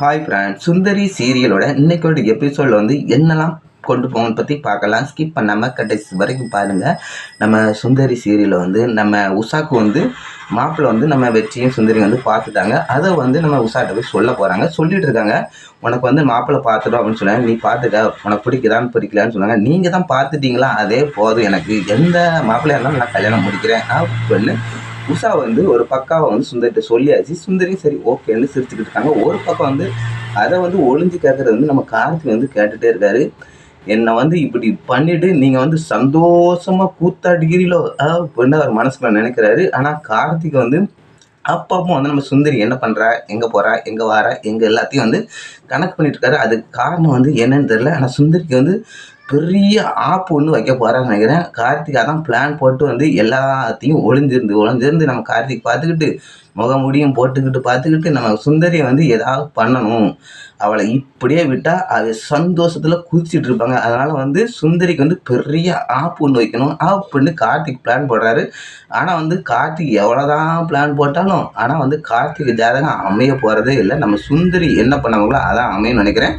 Hi friend சுந்தரி சீரியலோட இன்னைக்கோட எபிசோடில் வந்து என்னெல்லாம் கொண்டு போகணும்னு பற்றி பார்க்கலாம். ஸ்கிப் பண்ணாமல் கடைசி வரைக்கும் பாருங்கள் நம்ம சுந்தரி சீரியலில் வந்து நம்ம உஷாக்கு வந்து மாப்பிள்ளை வந்து நம்ம வெற்றியும் சுந்தரி வந்து பார்த்துட்டாங்க. அதை வந்து நம்ம உஷாட்ட போய் சொல்ல போகிறாங்க சொல்லிட்டு இருக்காங்க. உனக்கு வந்து மாப்பிள்ளை பார்த்துட்டோம் அப்படின்னு சொன்னாங்க. நீ பார்த்துக்க உனக்கு பிடிக்குதான்னு பிடிக்கலான்னு சொன்னாங்க. நீங்கள் தான் பார்த்துட்டீங்களா? அதே போதும் எனக்கு. எந்த மாப்பிள்ளையாக இருந்தாலும் நான் கல்யாணம் முடிக்கிறேன் அப்படின்னு உஷா வந்து ஒரு பக்காவை வந்து சுந்தரிட்ட சொல்லியாச்சு. சுந்தரியும் சரி ஓகேன்னு சிரிச்சுக்கிட்டு இருக்காங்க. ஒரு பக்கம் வந்து அதை வந்து ஒளிஞ்சு கேட்கறது வந்து நம்ம கார்த்திக் வந்து கேட்டுட்டே இருக்காரு. என்னை வந்து இப்படி பண்ணிட்டு நீங்கள் வந்து சந்தோஷமாக கூத்தாடுகிறீங்களோ அப்படின்னு அவர் மனசில் நினைக்கிறாரு. ஆனால் கார்த்திக் வந்து அப்பப்போ வந்து நம்ம சுந்தரி என்ன பண்ணுறா எங்கே போகிறா எங்கே வாரா? எங்கே எல்லாத்தையும் வந்து கணக்கு பண்ணிட்டு இருக்காரு. அதுக்கு காரணம் வந்து என்னன்னு தெரியல. ஆனால் சுந்தரிக்கு வந்து பெரிய ஆப் ஒன்று வைக்க போகிறான்னு நினைக்கிறேன். கார்த்திக் தான் பிளான் போட்டு வந்து எல்லாத்தையும் ஒளிஞ்சிருந்து ஒளிஞ்சிருந்து நம்ம கார்த்திக் பார்த்துக்கிட்டு முகமுடியும் போட்டுக்கிட்டு பார்த்துக்கிட்டு நம்ம சுந்தரியை வந்து ஏதாவது பண்ணணும். அவளை இப்படியே விட்டால் அவ சந்தோஷத்தில் குதிச்சுட்டு இருப்பாங்க. அதனால் வந்து சுந்தரிக்கு வந்து பெரிய ஆப்பு ஒன்று வைக்கணும். ஆப்புன்னு கார்த்திக் பிளான் போடுறாரு. ஆனால் வந்து கார்த்திக் எவ்வளோதான் பிளான் போட்டாலும் ஆனால் வந்து கார்த்திக் ஜாதகம் அமைய போகிறதே இல்லை. நம்ம சுந்தரி என்ன பண்ணாங்களோ அதான் அமையன்னு நினைக்கிறேன்.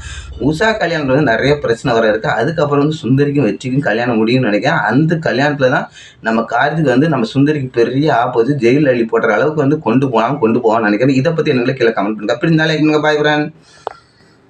உஷா கல்யாணத்தில் வந்து நிறைய பிரச்சனை வர இருக்குது அதுக்கப்புறம் வந்து சுந்தரிக்கும் வெற்றிக்கும் கல்யாணம் முடியும்னு நினைக்கிறேன். அந்த கல்யாணத்தில் தான் நம்ம கார்த்திக் வந்து நம்ம சுந்தரிக்கு பெரிய ஆப்பு வச்சு ஜெயில் அள்ளி போடுற அளவுக்கு வந்து கொண்டு போகலாம் கொண்டு போவான்னு நினைக்கிறேன். இதை பற்றி என்ன கீழே கமெண்ட் பண்ணுங்க. அப்படி இருந்தாலும் பாய் ஃப்ரெண்ட்